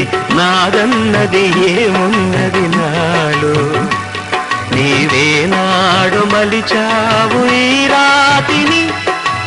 నీవేనే నాదన్నది ఏమున్నది నాడు? నీవే నాడు మలిచావు ఈ రాతిని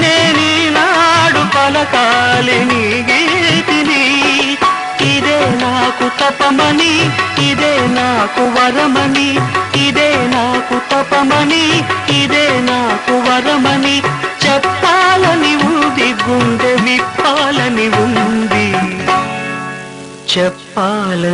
నేనీ నాడు పలకాలి నీ గీతిని. ఇదే నాకు తపమని ఇదే నాకు వరమని ఇదే నాకు చెప్పాలని